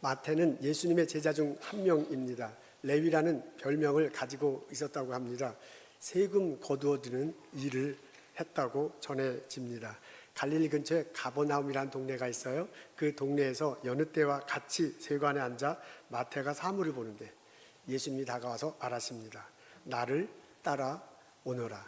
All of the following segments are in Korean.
마태는 예수님의 제자 중 한 명입니다. 레위라는 별명을 가지고 있었다고 합니다. 세금 거두어 드는 일을 했다고 전해집니다. 갈릴리 근처에 가버나움이라는 동네가 있어요. 그 동네에서 여느 때와 같이 세관에 앉아 마태가 사물을 보는데 예수님이 다가와서 말하십니다. 나를 따라 오너라.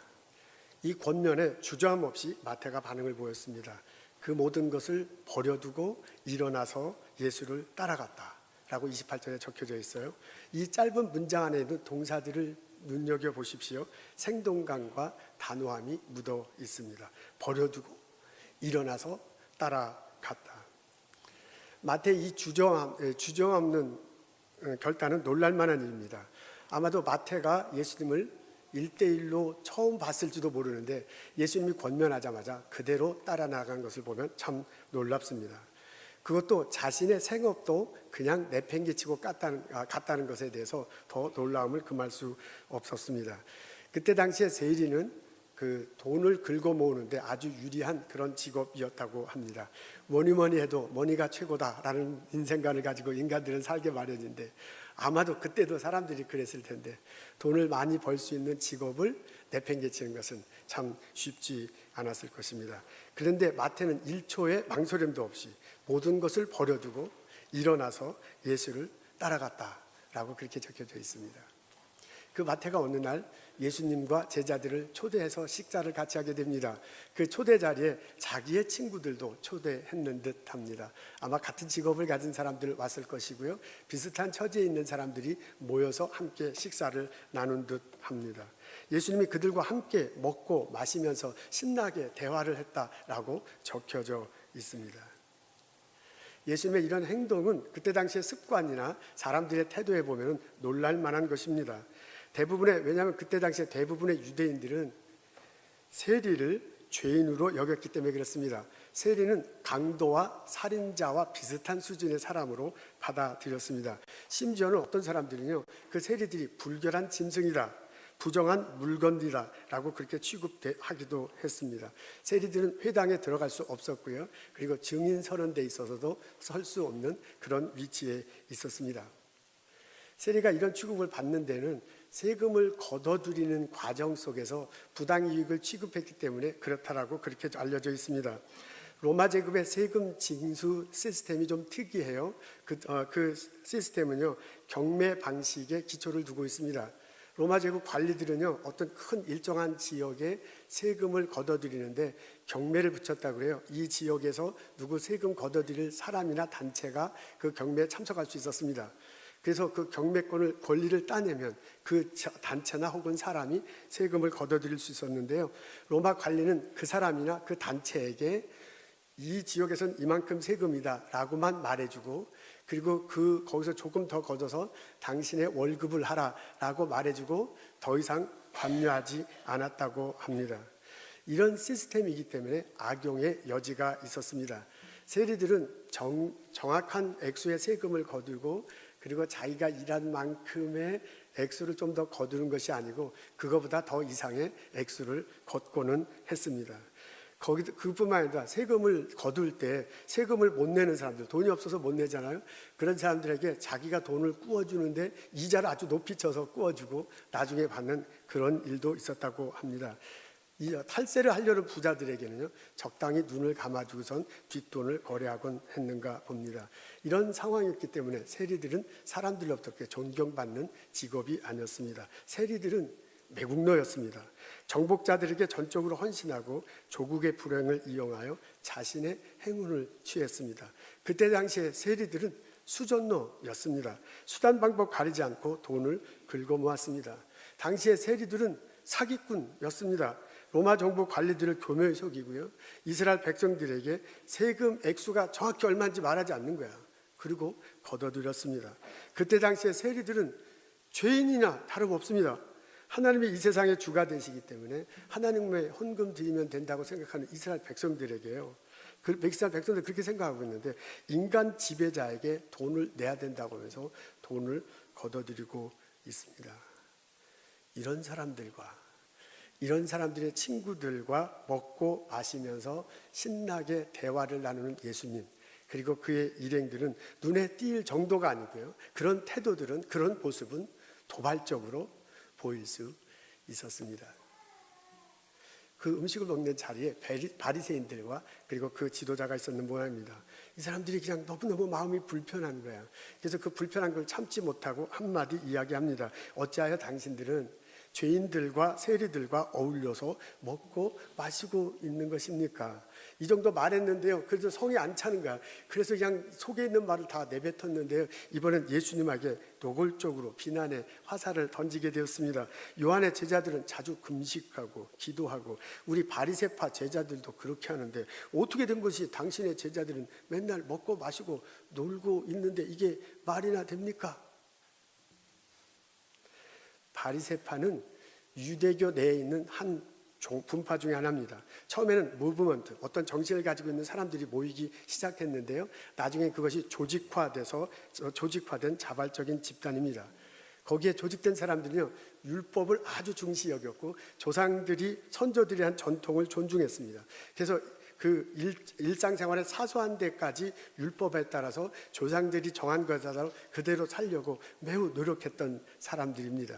이 권면에 주저함 없이 마태가 반응을 보였습니다. 그 모든 것을 버려두고 일어나서 예수를 따라갔다. 라고 28절에 적혀져 있어요. 이 짧은 문장 안에 있는 동사들을 눈여겨 보십시오. 생동감과 단호함이 묻어 있습니다. 버려두고 일어나서 따라갔다. 마태 이 주저함, 예, 주저함 없는 어, 결단은 놀랄만한 일입니다. 아마도 마태가 예수님을 일대일로 처음 봤을지도 모르는데 예수님이 권면하자마자 그대로 따라 나간 것을 보면 참 놀랍습니다. 그것도 자신의 생업도 그냥 내팽개치고 깠다는, 아, 갔다는 것에 대해서 더 놀라움을 금할 수 없었습니다. 그때 당시에 세리는 그 돈을 긁어 모으는데 아주 유리한 그런 직업이었다고 합니다. 뭐니 뭐니 해도 머니가 최고다라는 인생관을 가지고 인간들은 살게 마련인데 아마도 그때도 사람들이 그랬을 텐데 돈을 많이 벌 수 있는 직업을 내팽개치는 것은 참 쉽지 않았을 것입니다. 그런데 마태는 1초의 망설임도 없이 모든 것을 버려두고 일어나서 예수를 따라갔다라고 그렇게 적혀져 있습니다. 그 마태가 어느 날 예수님과 제자들을 초대해서 식사를 같이 하게 됩니다. 그 초대 자리에 자기의 친구들도 초대했는 듯 합니다. 아마 같은 직업을 가진 사람들 왔을 것이고요. 비슷한 처지에 있는 사람들이 모여서 함께 식사를 나눈 듯 합니다. 예수님이 그들과 함께 먹고 마시면서 신나게 대화를 했다라고 적혀져 있습니다. 예수님의 이런 행동은 그때 당시의 습관이나 사람들의 태도에 보면 놀랄 만한 것입니다. 대부분의 왜냐하면 그때 당시에 대부분의 유대인들은 세리를 죄인으로 여겼기 때문에 그렇습니다. 세리는 강도와 살인자와 비슷한 수준의 사람으로 받아들였습니다. 심지어는 어떤 사람들은요, 그 세리들이 불결한 짐승이다. 부정한 물건이다라고 그렇게 취급하기도 했습니다. 세리들은 회당에 들어갈 수 없었고요. 그리고 증인 서는 데 있어서도 설 수 없는 그런 위치에 있었습니다. 세리가 이런 취급을 받는 데는 세금을 걷어들이는 과정 속에서 부당이익을 취급했기 때문에 그렇다라고 그렇게 알려져 있습니다. 로마 제국의 세금 징수 시스템이 좀 특이해요. 그, 어, 그 시스템은요 경매 방식에 기초를 두고 있습니다. 로마 제국 관리들은요 어떤 큰 일정한 지역에 세금을 걷어들이는데 경매를 붙였다고 그래요. 이 지역에서 누구 세금 걷어들일 사람이나 단체가 그 경매에 참석할 수 있었습니다. 그래서 그 경매권을 권리를 따내면 그 단체나 혹은 사람이 세금을 걷어들일 수 있었는데요. 로마 관리는 그 사람이나 그 단체에게 이 지역에선 이만큼 세금이다라고만 말해주고 그리고 그 거기서 조금 더 걷어서 당신의 월급을 하라라고 말해주고 더 이상 관여하지 않았다고 합니다. 이런 시스템이기 때문에 악용의 여지가 있었습니다. 세리들은 정, 정확한 액수의 세금을 거두고 그리고 자기가 일한 만큼의 액수를 좀 더 거두는 것이 아니고 그거보다 더 이상의 액수를 걷고는 했습니다. 거기 그뿐만 아니라 세금을 거둘 때 세금을 못 내는 사람들 돈이 없어서 못 내잖아요. 그런 사람들에게 자기가 돈을 구워주는데 이자를 아주 높이 쳐서 구워주고 나중에 받는 그런 일도 있었다고 합니다. 이 탈세를 하려는 부자들에게는요 적당히 눈을 감아주고선 뒷돈을 거래하곤 했는가 봅니다. 이런 상황이었기 때문에 세리들은 사람들로부터 존경받는 직업이 아니었습니다. 세리들은 매국노였습니다. 정복자들에게 전적으로 헌신하고 조국의 불행을 이용하여 자신의 행운을 취했습니다. 그때 당시에 세리들은 수전노였습니다. 수단 방법 가리지 않고 돈을 긁어 모았습니다. 당시의 세리들은 사기꾼이었습니다. 로마 정부 관리들을 교묘히 속이고요. 이스라엘 백성들에게 세금 액수가 정확히 얼마인지 말하지 않는 거야. 그리고 걷어들였습니다. 그때 당시에 세리들은 죄인이나 다름없습니다. 하나님이 이 세상의 주가 되시기 때문에 하나님의 헌금 드리면 된다고 생각하는 이스라엘 백성들에게요. 그 이스라엘 백성들 그렇게 생각하고 있는데 인간 지배자에게 돈을 내야 된다고 하면서 돈을 걷어들이고 있습니다. 이런 사람들과 이런 사람들의 친구들과 먹고 마시면서 신나게 대화를 나누는 예수님. 그리고 그의 일행들은 눈에 띌 정도가 아니고요. 그런 태도들은 그런 모습은 도발적으로 보일 수 있었습니다. 그 음식을 먹는 자리에 바리새인들과 그리고 그 지도자가 있었는 모양입니다. 이 사람들이 그냥 너무너무 마음이 불편한 거야. 그래서 그 불편한 걸 참지 못하고 한마디 이야기합니다. 어찌하여 당신들은 죄인들과 세리들과 어울려서 먹고 마시고 있는 것입니까? 이 정도 말했는데요. 그래도 성이 안 차는 거야. 그래서 그냥 속에 있는 말을 다 내뱉었는데요. 이번엔 예수님에게 노골적으로 비난의 화살을 던지게 되었습니다. 요한의 제자들은 자주 금식하고 기도하고 우리 바리새파 제자들도 그렇게 하는데 어떻게 된 것이 당신의 제자들은 맨날 먹고 마시고 놀고 있는데 이게 말이나 됩니까? 바리새파는 유대교 내에 있는 한 종- 분파 중에 하나입니다. 처음에는 무브먼트, 어떤 정신을 가지고 있는 사람들이 모이기 시작했는데요. 나중에 그것이 조직화돼서 저- 조직화된 자발적인 집단입니다. 거기에 조직된 사람들은요, 율법을 아주 중시 여겼고 조상들이 선조들이 한 전통을 존중했습니다. 그래서 그 일, 일상생활의 사소한 데까지 율법에 따라서 조상들이 정한 것을 그대로 살려고 매우 노력했던 사람들입니다.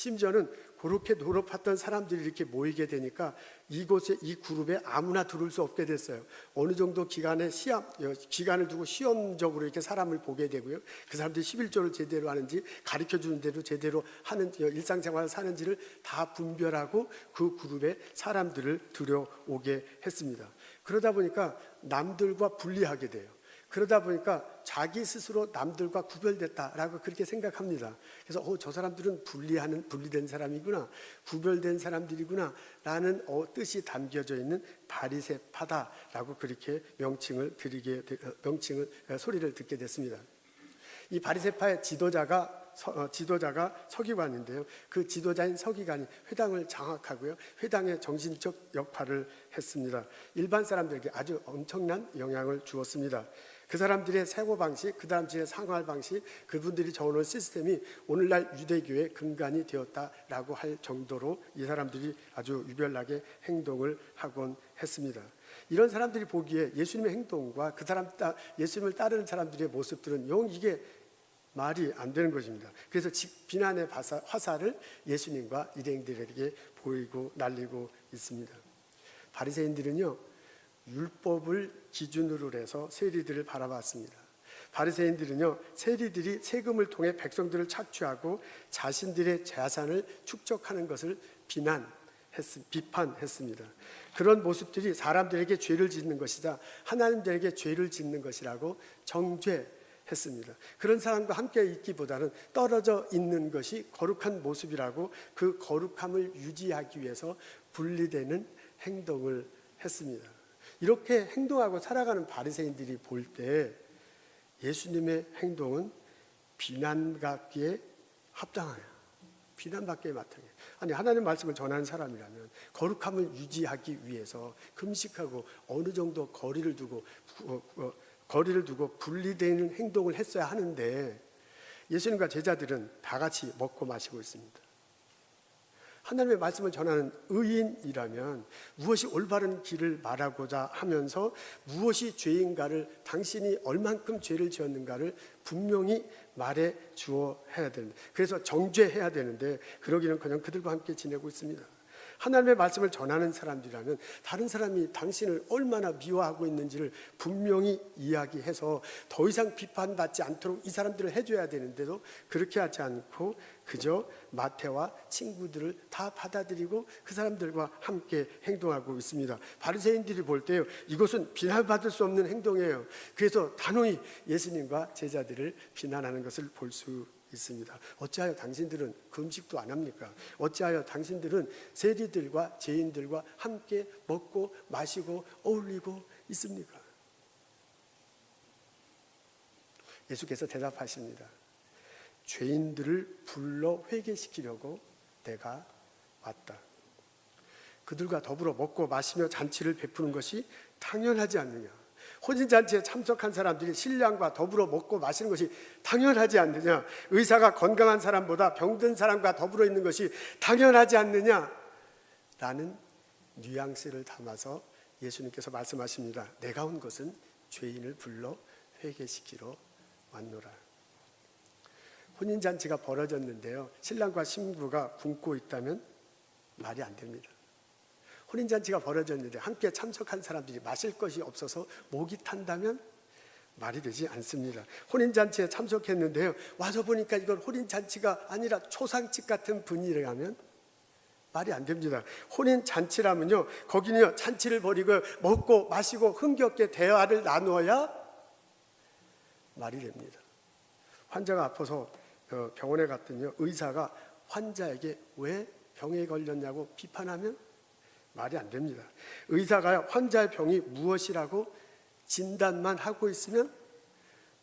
심지어는 그렇게 노력했던 사람들이 이렇게 모이게 되니까 이곳에 이 그룹에 아무나 들어올 수 없게 됐어요. 어느 정도 기간에 시험 어, 기간을 두고 시험적으로 이렇게 사람을 보게 되고요. 그 사람들이 11조를 제대로 하는지 가르쳐 주는 대로 제대로 하는 어, 일상생활을 사는지를 다 분별하고 그 그룹에 사람들을 들여오게 했습니다. 그러다 보니까 남들과 분리하게 돼요. 그러다 보니까 자기 스스로 남들과 구별됐다라고 그렇게 생각합니다. 그래서 어, 저 사람들은 분리하는 분리된 사람이구나, 구별된 사람들이구나라는 어, 뜻이 담겨져 있는 바리새파다라고 그렇게 명칭을 드리게 되- 어, 명칭을 어, 소리를 듣게 됐습니다. 이 바리새파의 지도자가 서- 어, 지도자가 서기관인데요. 그 지도자인 서기관이 회당을 장악하고요. 회당의 정신적 역할을 했습니다. 일반 사람들에게 아주 엄청난 영향을 주었습니다. 그 사람들의 사고 방식, 그 사람들의 생활 방식, 그분들이 적어놓은 시스템이 오늘날 유대교의 근간이 되었다라고 할 정도로 이 사람들이 아주 유별나게 행동을 하곤 했습니다. 이런 사람들이 보기에 예수님의 행동과 그 사람 따, 예수님을 따르는 사람들의 모습들은 영 이게 말이 안 되는 것입니다. 그래서 직- 비난의 화살을 예수님과 일행들에게 보이고 날리고 있습니다. 바리새인들은요 율법을 기준으로 해서 세리들을 바라봤습니다. 바리새인들은요 세리들이 세금을 통해 백성들을 착취하고 자신들의 재산을 축적하는 것을 비난 했, 비판했습니다. 그런 모습들이 사람들에게 죄를 짓는 것이자 하나님들에게 죄를 짓는 것이라고 정죄했습니다. 그런 사람과 함께 있기보다는 떨어져 있는 것이 거룩한 모습이라고 그 거룩함을 유지하기 위해서 분리되는 행동을 했습니다. 이렇게 행동하고 살아가는 바리새인들이 볼 때 예수님의 행동은 비난받기에 합당해요. 비난받기에 마땅해. 아니 하나님 말씀을 전하는 사람이라면 거룩함을 유지하기 위해서 금식하고 어느 정도 거리를 두고 어, 어, 거리를 두고 분리되는 행동을 했어야 하는데 예수님과 제자들은 다 같이 먹고 마시고 있습니다. 하나님의 말씀을 전하는 의인이라면 무엇이 올바른 길을 말하고자 하면서 무엇이 죄인가를 당신이 얼만큼 죄를 지었는가를 분명히 말해 주어 해야 됩니다. 그래서 정죄해야 되는데 그러기는커녕 그들과 함께 지내고 있습니다. 하나님의 말씀을 전하는 사람들이라면 다른 사람이 당신을 얼마나 미워하고 있는지를 분명히 이야기해서 더 이상 비판받지 않도록 이 사람들을 해줘야 되는데도 그렇게 하지 않고 그저 마태와 친구들을 다 받아들이고 그 사람들과 함께 행동하고 있습니다. 바리새인들이 볼 때요 이것은 비난받을 수 없는 행동이에요. 그래서 단호히 예수님과 제자들을 비난하는 것을 볼 수 있습니다. 어찌하여 당신들은 금식도 안 합니까? 어찌하여 당신들은 세리들과 죄인들과 함께 먹고 마시고 어울리고 있습니까? 예수께서 대답하십니다. 죄인들을 불러 회개시키려고 내가 왔다. 그들과 더불어 먹고 마시며 잔치를 베푸는 것이 당연하지 않느냐. 혼인잔치에 참석한 사람들이 신랑과 더불어 먹고 마시는 것이 당연하지 않느냐. 의사가 건강한 사람보다 병든 사람과 더불어 있는 것이 당연하지 않느냐. 라는 뉘앙스를 담아서 예수님께서 말씀하십니다. 내가 온 것은 죄인을 불러 회개시키러 왔노라. 혼인잔치가 벌어졌는데요. 신랑과 신부가 굶고 있다면 말이 안 됩니다. 혼인잔치가 벌어졌는데 함께 참석한 사람들이 마실 것이 없어서 목이 탄다면 말이 되지 않습니다. 혼인잔치에 참석했는데요. 와서 보니까 이건 혼인잔치가 아니라 초상집 같은 분위기라면 말이 안 됩니다. 혼인잔치라면요. 거기는요. 잔치를 벌이고 먹고 마시고 흥겹게 대화를 나누어야 말이 됩니다. 환자가 아파서 어, 병원에 갔더니요. 의사가 환자에게 왜 병에 걸렸냐고 비판하면 말이 안 됩니다. 의사가 환자의 병이 무엇이라고 진단만 하고 있으면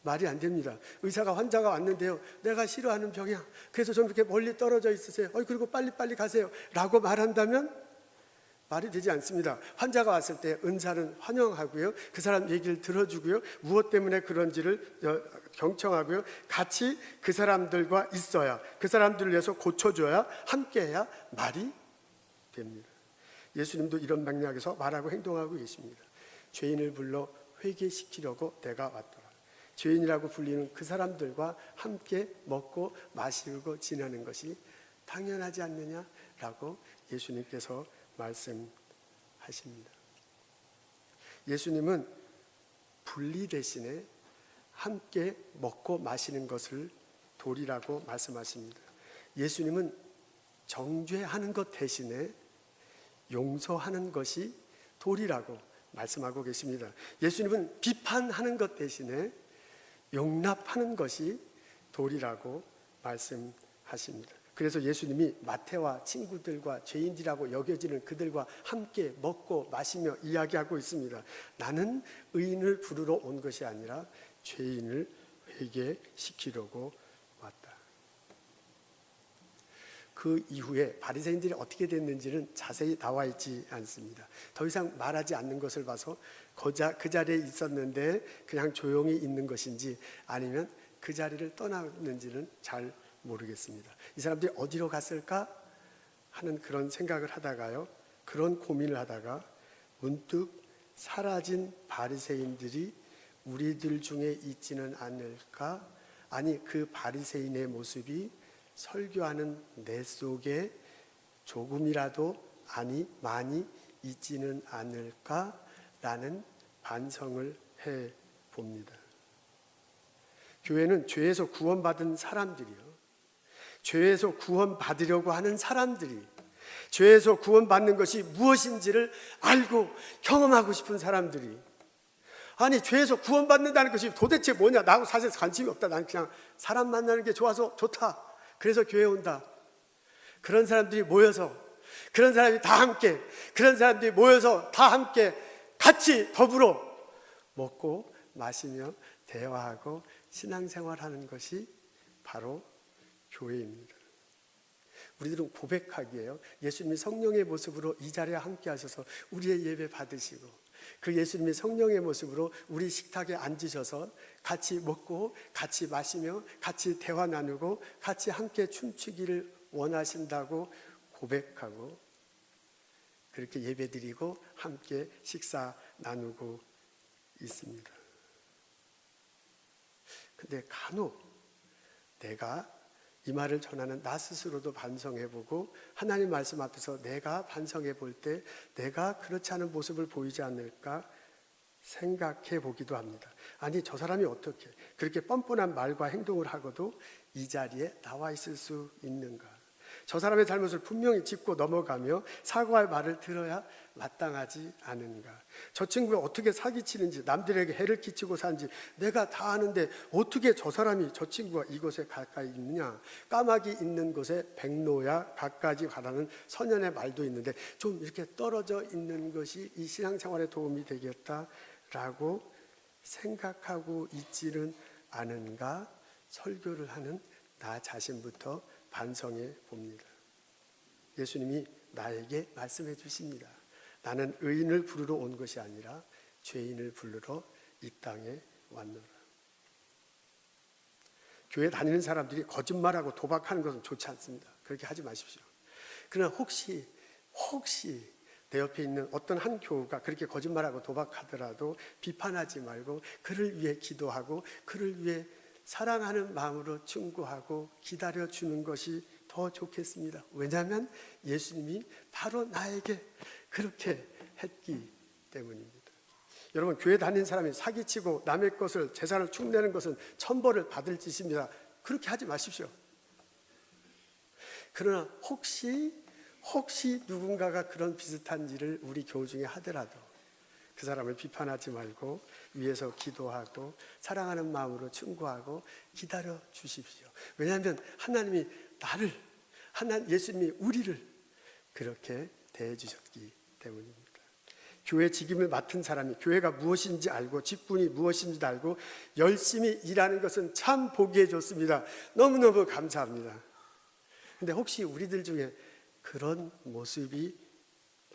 말이 안 됩니다. 의사가 환자가 왔는데요. 내가 싫어하는 병이야. 그래서 좀 이렇게 멀리 떨어져 있으세요. 어이 그리고 빨리빨리 가세요. 라고 말한다면 말이 되지 않습니다. 환자가 왔을 때 은사는 환영하고요. 그 사람 얘기를 들어주고요. 무엇 때문에 그런지를 어, 경청하고요. 같이 그 사람들과 있어야 그 사람들을 위해서 고쳐줘야 함께해야 말이 됩니다. 예수님도 이런 맥락에서 말하고 행동하고 계십니다. 죄인을 불러 회개시키려고 내가 왔더라. 죄인이라고 불리는 그 사람들과 함께 먹고 마시고 지내는 것이 당연하지 않느냐라고 예수님께서 말씀하십니다. 예수님은 분리 대신에 함께 먹고 마시는 것을 도리라고 말씀하십니다. 예수님은 정죄하는 것 대신에 용서하는 것이 도리라고 말씀하고 계십니다. 예수님은 비판하는 것 대신에 용납하는 것이 도리라고 말씀하십니다. 그래서 예수님이 마태와 친구들과 죄인들이라고 여겨지는 그들과 함께 먹고 마시며 이야기하고 있습니다. 나는 의인을 부르러 온 것이 아니라 죄인을 회개시키려고 왔다. 그 이후에 바리새인들이 어떻게 됐는지는 자세히 나와 있지 않습니다. 더 이상 말하지 않는 것을 봐서 그 자리에 있었는데 그냥 조용히 있는 것인지 아니면 그 자리를 떠났는지는 잘 모르겠습니다. 이 사람들이 어디로 갔을까 하는 그런 생각을 하다가요. 그런 고민을 하다가 문득 사라진 바리새인들이 우리들 중에 있지는 않을까? 아니 그 바리새인의 모습이 설교하는 내 속에 조금이라도 아니 많이 있지는 않을까라는 반성을 해 봅니다. 교회는 죄에서 구원받은 사람들이요. 죄에서 구원받으려고 하는 사람들이 죄에서 구원받는 것이 무엇인지를 알고 경험하고 싶은 사람들이 아니 죄에서 구원받는다는 것이 도대체 뭐냐 나하고 사실 관심이 없다 나는 그냥 사람 만나는 게 좋아서 좋다 그래서 교회 온다 그런 사람들이 모여서 그런 사람이 다 함께 그런 사람들이 모여서 다 함께 같이 더불어 먹고 마시며 대화하고 신앙생활하는 것이 바로 교회입니다. 우리들은 고백하기에요. 예수님이 성령의 모습으로 이 자리에 함께 하셔서 우리의 예배 받으시고 그 예수님이 성령의 모습으로 우리 식탁에 앉으셔서 같이 먹고 같이 마시며 같이 대화 나누고 같이 함께 춤추기를 원하신다고 고백하고 그렇게 예배 드리고 함께 식사 나누고 있습니다. 근데 간혹 내가 이 말을 전하는 나 스스로도 반성해 보고 하나님 말씀 앞에서 내가 반성해 볼 때 내가 그렇지 않은 모습을 보이지 않을까 생각해 보기도 합니다. 아니 저 사람이 어떻게 그렇게 뻔뻔한 말과 행동을 하고도 이 자리에 나와 있을 수 있는가? 저 사람의 잘못을 분명히 짚고 넘어가며 사과할 말을 들어야 마땅하지 않은가. 저 친구가 어떻게 사기치는지 남들에게 해를 끼치고 사는지 내가 다 아는데 어떻게 저 사람이 저 친구가 이곳에 가까이 있느냐. 까마귀 있는 곳에 백로야 가까이 가라는 선연의 말도 있는데 좀 이렇게 떨어져 있는 것이 이 신앙생활에 도움이 되겠다라고 생각하고 있지는 않은가 설교를 하는 나 자신부터 반성해 봅니다. 예수님이 나에게 말씀해 주십니다. 나는 의인을 부르러 온 것이 아니라 죄인을 부르러 이 땅에 왔노라. 교회 다니는 사람들이 거짓말하고 도박하는 것은 좋지 않습니다. 그렇게 하지 마십시오. 그러나 혹시 혹시 내 옆에 있는 어떤 한 교우가 그렇게 거짓말하고 도박하더라도 비판하지 말고 그를 위해 기도하고 그를 위해 사랑하는 마음으로 충고하고 기다려 주는 것이 더 좋겠습니다. 왜냐하면 예수님이 바로 나에게 그렇게 했기 때문입니다. 여러분 교회 다니는 사람이 사기치고 남의 것을 재산을 축내는 것은 천벌을 받을 짓입니다. 그렇게 하지 마십시오. 그러나 혹시 혹시 누군가가 그런 비슷한 일을 우리 교우 중에 하더라도 그 사람을 비판하지 말고 위에서 기도하고 사랑하는 마음으로 충고하고 기다려 주십시오. 왜냐하면 하나님이 나를 하나 예수님이 우리를 그렇게 대해 주셨기 때문입니다. 교회 직임을 맡은 사람이 교회가 무엇인지 알고 직분이 무엇인지 알고 열심히 일하는 것은 참 보기에 좋습니다. 너무너무 감사합니다. 근데 혹시 우리들 중에 그런 모습이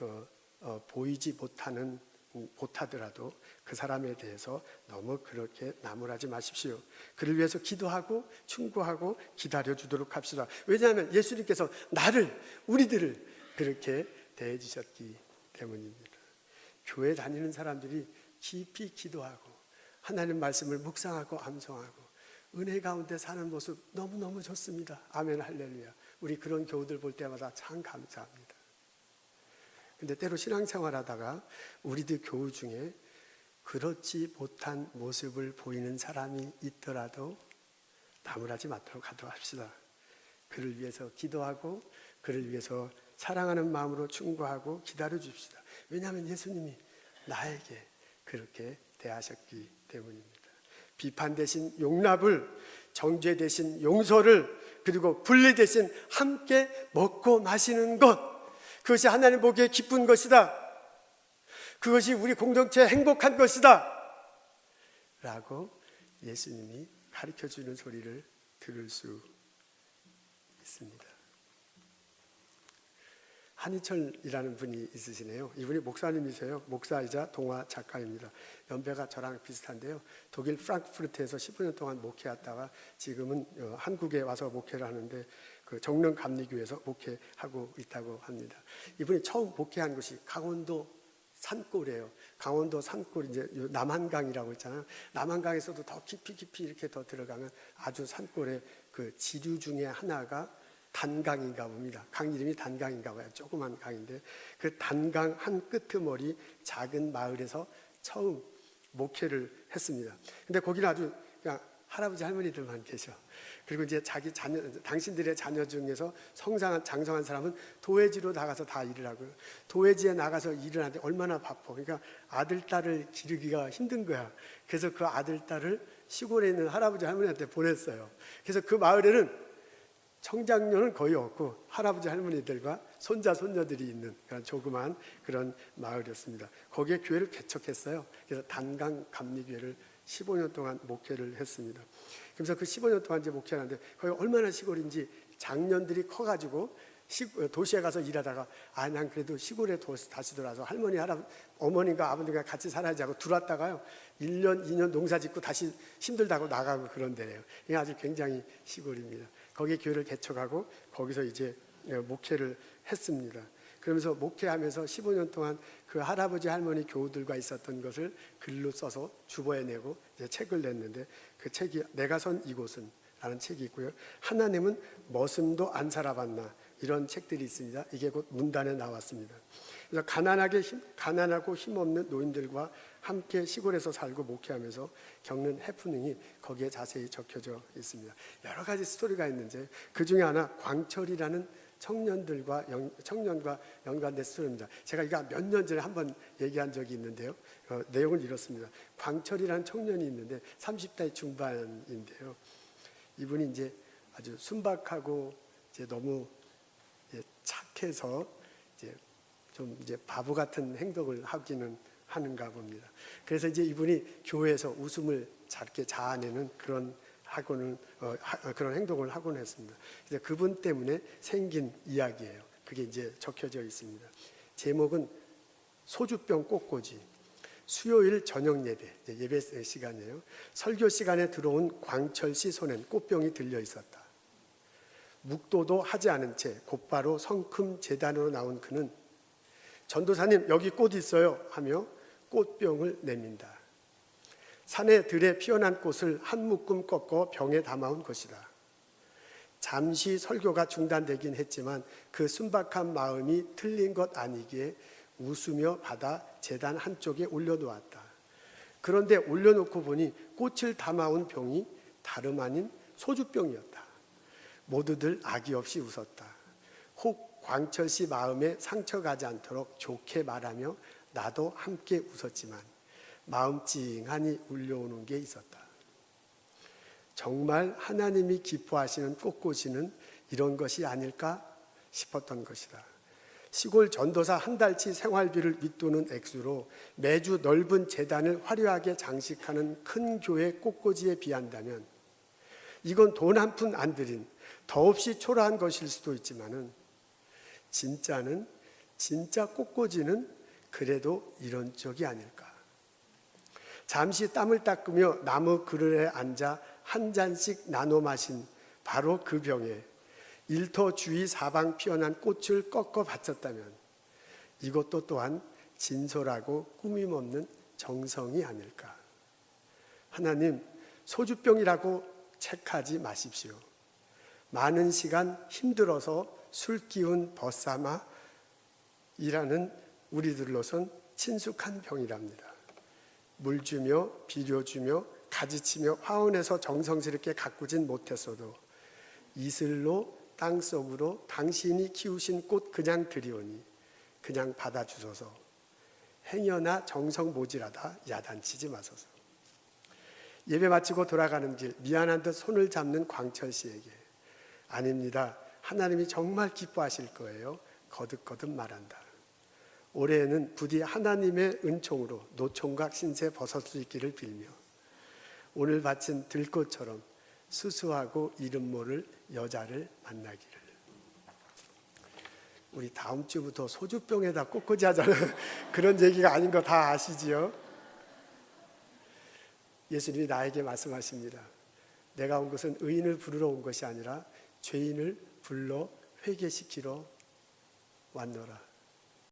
어, 어, 보이지 못하는 음, 못하더라도 그 사람에 대해서 너무 그렇게 나무라지 마십시오. 그를 위해서 기도하고 충고하고 기다려 주도록 합시다. 왜냐하면 예수님께서 나를 우리들을 그렇게 대해 주셨기 때문입니다. 교회 다니는 사람들이 깊이 기도하고 하나님 말씀을 묵상하고 암송하고 은혜 가운데 사는 모습 너무너무 좋습니다. 아멘 할렐루야. 우리 그런 교우들 볼 때마다 참 감사합니다. 근데 때로 신앙생활 하다가 우리들 교우 중에 그렇지 못한 모습을 보이는 사람이 있더라도 나무라지 않도록 하도록 합시다. 그를 위해서 기도하고 그를 위해서 사랑하는 마음으로 충고하고 기다려 줍시다. 왜냐하면 예수님이 나에게 그렇게 대하셨기 때문입니다. 비판 대신 용납을, 정죄 대신 용서를, 그리고 분리 대신 함께 먹고 마시는 것. 그것이 하나님 보기에 기쁜 것이다. 그것이 우리 공동체의 행복한 것이다. 라고 예수님이 가르쳐 주는 소리를 들을 수 있습니다. 한희철이라는 분이 있으시네요. 이분이 목사님이세요. 목사이자 동화 작가입니다. 연배가 저랑 비슷한데요. 독일 프랑크푸르트에서 15년 동안 목회했다가 지금은 어, 한국에 와서 목회를 하는데 그 정릉 감리교에서 목회하고 있다고 합니다. 이분이 처음 목회한 곳이 강원도 산골이에요. 강원도 산골 이제 요 남한강이라고 있잖아요. 남한강에서도 더 깊이 깊이 이렇게 더 들어가면 아주 산골의 그 지류 중에 하나가 단강인가 봅니다. 강 이름이 단강인가 봐요. 조그만 강인데 그 단강 한 끄트머리 작은 마을에서 처음 목회를 했습니다. 근데 거기는 아주 그냥 할아버지 할머니들만 계셔. 그리고 이제 자기 자녀, 당신들의 자녀 중에서 성장한 장성한 사람은 도회지로 나가서 다 일을 하고요. 도회지에 나가서 일을 하는데 얼마나 바빠. 그러니까 아들 딸을 기르기가 힘든 거야. 그래서 그 아들 딸을 시골에 있는 할아버지 할머니한테 보냈어요. 그래서 그 마을에는 청장녀는 거의 없고 할아버지 할머니들과 손자 손녀들이 있는 그런 조그만 그런 마을이었습니다. 거기에 교회를 개척했어요. 그래서 단강 감리교회를 15년 동안 목회를 했습니다. 그래서 그 15년 동안 이제 목회하는데 거기 얼마나 시골인지 장년들이 커가지고 시, 도시에 가서 일하다가 아 난 그래도 시골에 다시 돌아서 할머니 할아 어머님과 아버님과 같이 살아야지 하고 들어왔다가요 1년 2년 농사 짓고 다시 힘들다고 나가고 그런 데래요. 이게 아주 굉장히 시골입니다. 거기에 교회를 개척하고 거기서 이제 예, 목회를 했습니다. 그러면서 목회하면서 15년 동안 그 할아버지 할머니 교우들과 있었던 것을 글로 써서 주보에 내고 이제 책을 냈는데 그 책이 내가 선 이곳은 라는 책이 있고요. 하나님은 머슴도 안 살아봤나 이런 책들이 있습니다. 이게 곧 문단에 나왔습니다. 그래서 가난하게 힘, 가난하고 힘없는 노인들과 함께 시골에서 살고 목회하면서 겪는 해프닝이 거기에 자세히 적혀져 있습니다. 여러 가지 스토리가 있는데 그 중에 하나 광철이라는 청년들과 연, 청년과 연관된 스토리입니다. 제가 이거 몇 년 전에 한번 얘기한 적이 있는데요. 어, 내용은 이렇습니다. 광철이라는 청년이 있는데 30대 중반인데요. 이분이 이제 아주 순박하고 이제 너무 이제 착해서 이제 좀 이제 바보 같은 행동을 하기는 하는가 봅니다. 그래서 이제 이분이 교회에서 웃음을 작게 자아내는 그런 하고는 어, 하, 그런 행동을 하곤 했습니다. 그래서 그분 때문에 생긴 이야기예요. 그게 이제 적혀져 있습니다. 제목은 소주병 꽃꽂이. 수요일 저녁 예배, 예배 시간이에요. 설교 시간에 들어온 광철 씨 손엔 꽃병이 들려 있었다. 묵도도 하지 않은 채 곧바로 성큼 재단으로 나온 그는 전도사님 여기 꽃 있어요 하며 꽃병을 내민다. 산에 들에 피어난 꽃을 한 묶음 꺾어 병에 담아온 것이다. 잠시 설교가 중단되긴 했지만 그 순박한 마음이 틀린 것 아니기에 웃으며 받아 재단 한쪽에 올려놓았다. 그런데 올려놓고 보니 꽃을 담아온 병이 다름 아닌 소주병이었다. 모두들 악의 없이 웃었다. 혹 광철 씨 마음에 상처 가지 않도록 좋게 말하며 나도 함께 웃었지만 마음 찡하니 울려오는 게 있었다. 정말 하나님이 기뻐하시는 꽃꽂이는 이런 것이 아닐까 싶었던 것이다. 시골 전도사 한 달치 생활비를 밑도는 액수로 매주 넓은 재단을 화려하게 장식하는 큰 교회 꽃꽂이에 비한다면 이건 돈 한 푼 안 들인 더없이 초라한 것일 수도 있지만은 진짜는 진짜 꽃꽂이는 그래도 이런 쪽이 아닐까. 잠시 땀을 닦으며 나무 그늘에 앉아 한 잔씩 나눠 마신 바로 그 병에 일터 주위 사방 피어난 꽃을 꺾어 바쳤다면 이것도 또한 진솔하고 꾸밈없는 정성이 아닐까. 하나님, 소주병이라고 책하지 마십시오. 많은 시간 힘들어서 술 기운 벗삼아 일하는 우리들로선 친숙한 병이랍니다. 물 주며 비료 주며 가지치며 화원해서 정성스럽게 가꾸진 못했어도 이슬로 땅 속으로 당신이 키우신 꽃 그냥 들이오니 그냥 받아 주소서. 행여나 정성 모질하다 야단치지 마소서. 예배 마치고 돌아가는 길 미안한 듯 손을 잡는 광철 씨에게 아닙니다. 하나님이 정말 기뻐하실 거예요. 거듭거듭 말한다 올해에는 부디 하나님의 은총으로 노총각 신세 벗을 수 있기를 빌며 오늘 바친 들꽃처럼 수수하고 이름 모를 여자를 만나기를. 우리 다음 주부터 소주병에다 꽃꽂이 하자는 그런 얘기가 아닌 거 다 아시지요? 예수님이 나에게 말씀하십니다. 내가 온 것은 의인을 부르러 온 것이 아니라 죄인을 불러 회개시키러 왔노라.